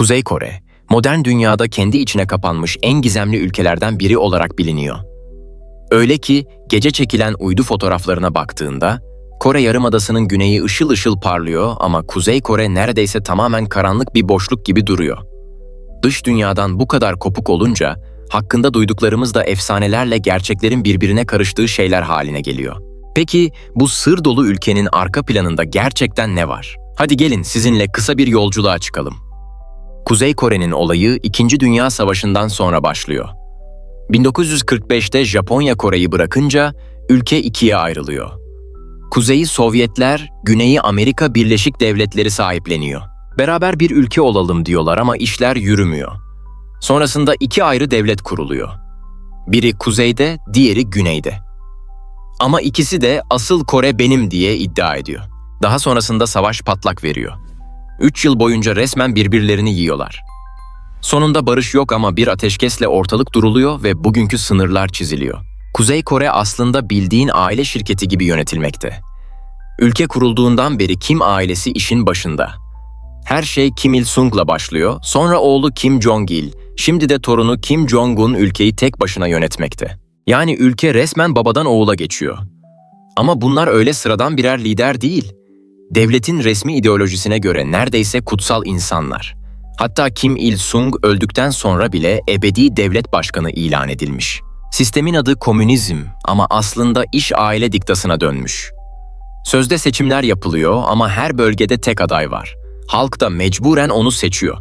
Kuzey Kore, modern dünyada kendi içine kapanmış en gizemli ülkelerden biri olarak biliniyor. Öyle ki gece çekilen uydu fotoğraflarına baktığında Kore Yarımadası'nın güneyi ışıl ışıl parlıyor ama Kuzey Kore neredeyse tamamen karanlık bir boşluk gibi duruyor. Dış dünyadan bu kadar kopuk olunca hakkında duyduklarımız da efsanelerle gerçeklerin birbirine karıştığı şeyler haline geliyor. Peki bu sır dolu ülkenin arka planında gerçekten ne var? Hadi gelin sizinle kısa bir yolculuğa çıkalım. Kuzey Kore'nin olayı 2. Dünya Savaşı'ndan sonra başlıyor. 1945'te Japonya Kore'yi bırakınca ülke ikiye ayrılıyor. Kuzeyi Sovyetler, güneyi Amerika Birleşik Devletleri sahipleniyor. Beraber bir ülke olalım diyorlar ama işler yürümüyor. Sonrasında iki ayrı devlet kuruluyor. Biri kuzeyde, diğeri güneyde. Ama ikisi de asıl Kore benim diye iddia ediyor. Daha sonrasında savaş patlak veriyor. Üç yıl boyunca resmen birbirlerini yiyorlar. Sonunda barış yok ama bir ateşkesle ortalık duruluyor ve bugünkü sınırlar çiziliyor. Kuzey Kore aslında bildiğin aile şirketi gibi yönetilmekte. Ülke kurulduğundan beri Kim ailesi işin başında. Her şey Kim Il-sung'la başlıyor, sonra oğlu Kim Jong-il, şimdi de torunu Kim Jong-un ülkeyi tek başına yönetmekte. Yani ülke resmen babadan oğula geçiyor. Ama bunlar öyle sıradan birer lider değil. Devletin resmi ideolojisine göre neredeyse kutsal insanlar. Hatta Kim Il-sung öldükten sonra bile ebedi devlet başkanı ilan edilmiş. Sistemin adı komünizm ama aslında iş aile diktasına dönmüş. Sözde seçimler yapılıyor ama her bölgede tek aday var. Halk da mecburen onu seçiyor.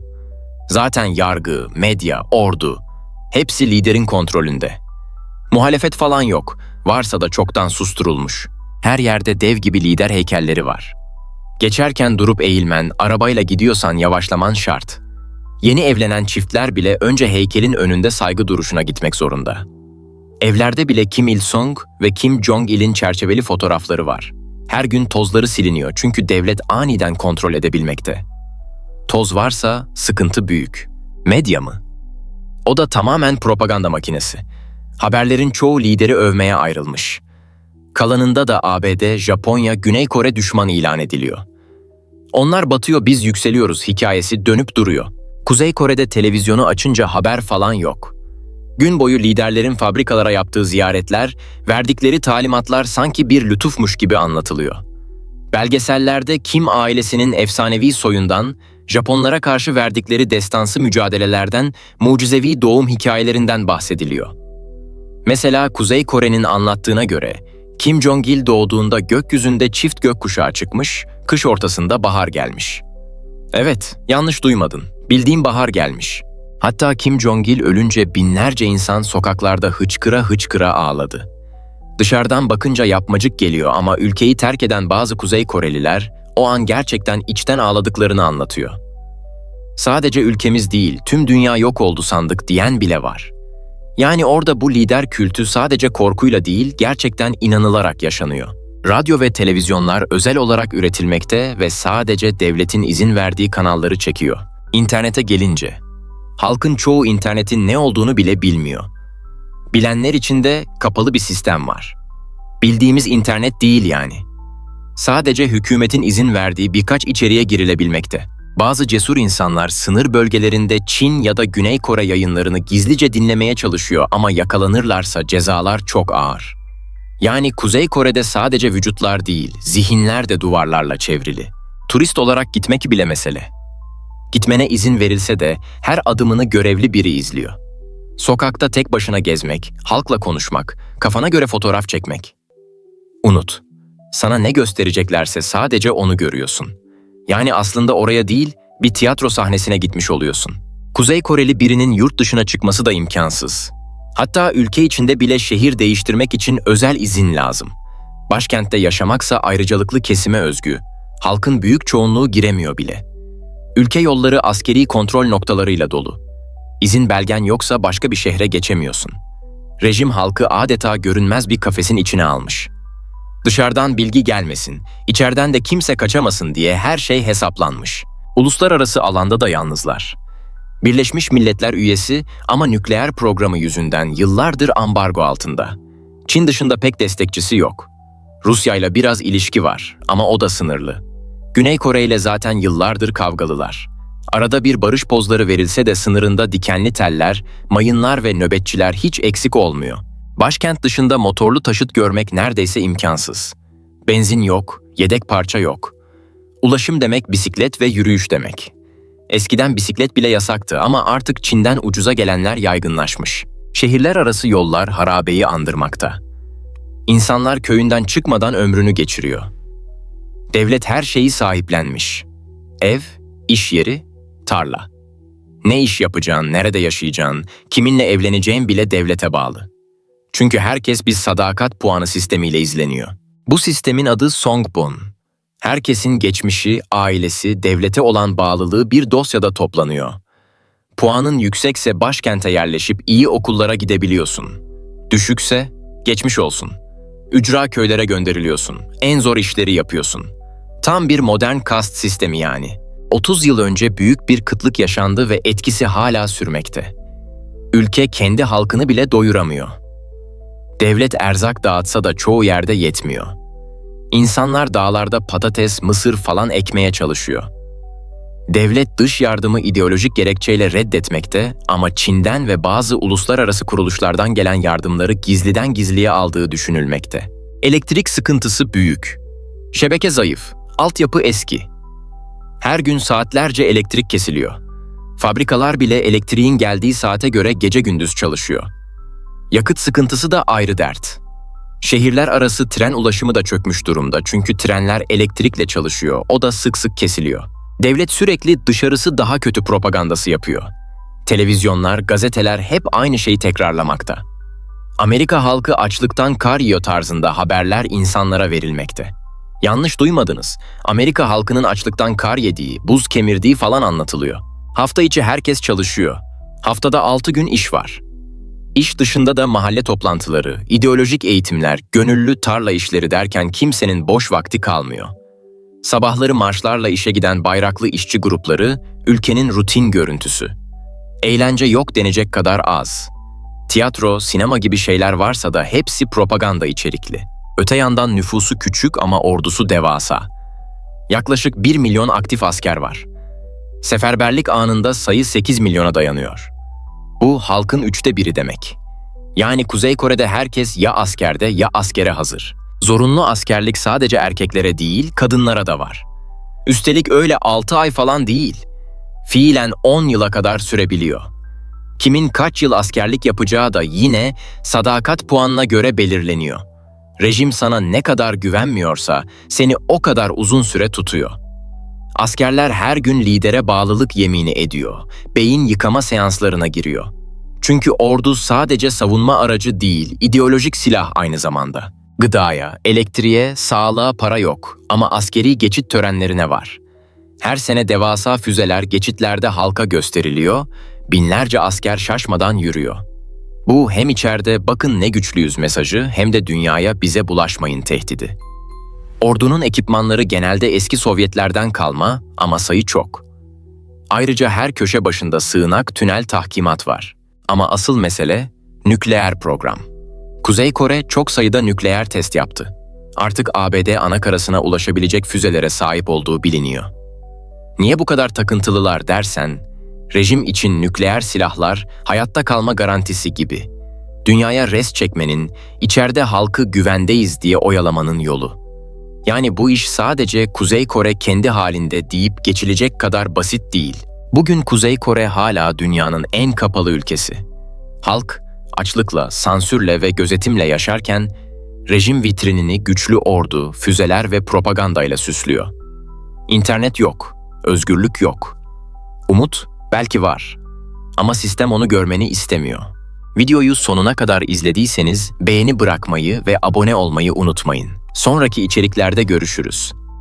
Zaten yargı, medya, ordu hepsi liderin kontrolünde. Muhalefet falan yok. Varsa da çoktan susturulmuş. Her yerde dev gibi lider heykelleri var. Geçerken durup eğilmen, arabayla gidiyorsan yavaşlaman şart. Yeni evlenen çiftler bile önce heykelin önünde saygı duruşuna gitmek zorunda. Evlerde bile Kim Il-sung ve Kim Jong-il'in çerçeveli fotoğrafları var. Her gün tozları siliniyor çünkü devlet aniden kontrol edebilmekte. Toz varsa sıkıntı büyük. Medya mı? O da tamamen propaganda makinesi. Haberlerin çoğu lideri övmeye ayrılmış. Kalanında da ABD, Japonya, Güney Kore düşman ilan ediliyor. Onlar batıyor biz yükseliyoruz hikayesi dönüp duruyor. Kuzey Kore'de televizyonu açınca haber falan yok. Gün boyu liderlerin fabrikalara yaptığı ziyaretler, verdikleri talimatlar sanki bir lütufmuş gibi anlatılıyor. Belgesellerde Kim ailesinin efsanevi soyundan, Japonlara karşı verdikleri destansı mücadelelerden, mucizevi doğum hikayelerinden bahsediliyor. Mesela Kuzey Kore'nin anlattığına göre Kim Jong-il doğduğunda gökyüzünde çift gökkuşağı çıkmış, kış ortasında bahar gelmiş. Evet, yanlış duymadın. Bildiğim bahar gelmiş. Hatta Kim Jong-il ölünce binlerce insan sokaklarda hıçkıra hıçkıra ağladı. Dışarıdan bakınca yapmacık geliyor ama ülkeyi terk eden bazı Kuzey Koreliler o an gerçekten içten ağladıklarını anlatıyor. Sadece ülkemiz değil, tüm dünya yok oldu sandık diyen bile var. Yani orada bu lider kültü sadece korkuyla değil, gerçekten inanılarak yaşanıyor. Radyo ve televizyonlar özel olarak üretilmekte ve sadece devletin izin verdiği kanalları çekiyor. İnternete gelince, halkın çoğu internetin ne olduğunu bile bilmiyor. Bilenler için de kapalı bir sistem var. Bildiğimiz internet değil yani. Sadece hükümetin izin verdiği birkaç içeriğe girilebilmekte. Bazı cesur insanlar sınır bölgelerinde Çin ya da Güney Kore yayınlarını gizlice dinlemeye çalışıyor ama yakalanırlarsa cezalar çok ağır. Yani Kuzey Kore'de sadece vücutlar değil, zihinler de duvarlarla çevrili. Turist olarak gitmek bile mesele. Gitmene izin verilse de her adımını görevli biri izliyor. Sokakta tek başına gezmek, halkla konuşmak, kafana göre fotoğraf çekmek. Unut. Sana ne göstereceklerse sadece onu görüyorsun. Yani aslında oraya değil, bir tiyatro sahnesine gitmiş oluyorsun. Kuzey Koreli birinin yurt dışına çıkması da imkansız. Hatta ülke içinde bile şehir değiştirmek için özel izin lazım. Başkentte yaşamaksa ayrıcalıklı kesime özgü. Halkın büyük çoğunluğu giremiyor bile. Ülke yolları askeri kontrol noktalarıyla dolu. İzin belgen yoksa başka bir şehre geçemiyorsun. Rejim halkı adeta görünmez bir kafesin içine almış. Dışarıdan bilgi gelmesin, içeriden de kimse kaçamasın diye her şey hesaplanmış. Uluslararası alanda da yalnızlar. Birleşmiş Milletler üyesi ama nükleer programı yüzünden yıllardır ambargo altında. Çin dışında pek destekçisi yok. Rusya ile biraz ilişki var ama o da sınırlı. Güney Kore ile zaten yıllardır kavgalılar. Arada bir barış pozları verilse de sınırında dikenli teller, mayınlar ve nöbetçiler hiç eksik olmuyor. Başkent dışında motorlu taşıt görmek neredeyse imkansız. Benzin yok, yedek parça yok. Ulaşım demek bisiklet ve yürüyüş demek. Eskiden bisiklet bile yasaktı ama artık Çin'den ucuza gelenler yaygınlaşmış. Şehirler arası yollar harabeyi andırmakta. İnsanlar köyünden çıkmadan ömrünü geçiriyor. Devlet her şeyi sahiplenmiş. Ev, iş yeri, tarla. Ne iş yapacağın, nerede yaşayacağın, kiminle evleneceğin bile devlete bağlı. Çünkü herkes bir sadakat puanı sistemiyle izleniyor. Bu sistemin adı Songbun. Herkesin geçmişi, ailesi, devlete olan bağlılığı bir dosyada toplanıyor. Puanın yüksekse başkente yerleşip iyi okullara gidebiliyorsun. Düşükse geçmiş olsun. Ücra köylere gönderiliyorsun. En zor işleri yapıyorsun. Tam bir modern kast sistemi yani. 30 yıl önce büyük bir kıtlık yaşandı ve etkisi hala sürmekte. Ülke kendi halkını bile doyuramıyor. Devlet erzak dağıtsa da çoğu yerde yetmiyor. İnsanlar dağlarda patates, mısır falan ekmeye çalışıyor. Devlet dış yardımı ideolojik gerekçeyle reddetmekte ama Çin'den ve bazı uluslararası kuruluşlardan gelen yardımları gizliden gizliye aldığı düşünülmekte. Elektrik sıkıntısı büyük. Şebeke zayıf, altyapı eski. Her gün saatlerce elektrik kesiliyor. Fabrikalar bile elektriğin geldiği saate göre gece gündüz çalışıyor. Yakıt sıkıntısı da ayrı dert. Şehirler arası tren ulaşımı da çökmüş durumda çünkü trenler elektrikle çalışıyor, o da sık sık kesiliyor. Devlet sürekli dışarısı daha kötü propagandası yapıyor. Televizyonlar, gazeteler hep aynı şeyi tekrarlamakta. Amerika halkı açlıktan kar yiyor tarzında haberler insanlara verilmekte. Yanlış duymadınız. Amerika halkının açlıktan kar yediği, buz kemirdiği falan anlatılıyor. Hafta içi herkes çalışıyor. Haftada 6 gün iş var. İş dışında da mahalle toplantıları, ideolojik eğitimler, gönüllü tarla işleri derken kimsenin boş vakti kalmıyor. Sabahları marşlarla işe giden bayraklı işçi grupları ülkenin rutin görüntüsü. Eğlence yok denecek kadar az. Tiyatro, sinema gibi şeyler varsa da hepsi propaganda içerikli. Öte yandan nüfusu küçük ama ordusu devasa. Yaklaşık 1 milyon aktif asker var. Seferberlik anında sayı 8 milyona dayanıyor. Bu halkın üçte biri demek. Yani Kuzey Kore'de herkes ya askerde ya askere hazır. Zorunlu askerlik sadece erkeklere değil, kadınlara da var. Üstelik öyle 6 ay falan değil. Fiilen 10 yıla kadar sürebiliyor. Kimin kaç yıl askerlik yapacağı da yine sadakat puanına göre belirleniyor. Rejim sana ne kadar güvenmiyorsa seni o kadar uzun süre tutuyor. Askerler her gün lidere bağlılık yemini ediyor. Beyin yıkama seanslarına giriyor. Çünkü ordu sadece savunma aracı değil, ideolojik silah aynı zamanda. Gıdaya, elektriğe, sağlığa para yok ama askeri geçit törenlerine var. Her sene devasa füzeler geçitlerde halka gösteriliyor, binlerce asker şaşmadan yürüyor. Bu hem içeride bakın ne güçlüyüz mesajı hem de dünyaya bize bulaşmayın tehdidi. Ordunun ekipmanları genelde eski Sovyetlerden kalma ama sayı çok. Ayrıca her köşe başında sığınak, tünel tahkimat var. Ama asıl mesele nükleer program. Kuzey Kore çok sayıda nükleer test yaptı. Artık ABD anakarasına ulaşabilecek füzelere sahip olduğu biliniyor. Niye bu kadar takıntılılar dersen, rejim için nükleer silahlar hayatta kalma garantisi gibi. Dünyaya res çekmenin, içeride halkı güvendeyiz diye oyalamanın yolu. Yani bu iş sadece Kuzey Kore kendi halinde deyip geçilecek kadar basit değil. Bugün Kuzey Kore hala dünyanın en kapalı ülkesi. Halk açlıkla, sansürle ve gözetimle yaşarken rejim vitrinini güçlü ordu, füzeler ve propagandayla süslüyor. İnternet yok, özgürlük yok. Umut belki var ama sistem onu görmeni istemiyor. Videoyu sonuna kadar izlediyseniz beğeni bırakmayı ve abone olmayı unutmayın. Sonraki içeriklerde görüşürüz.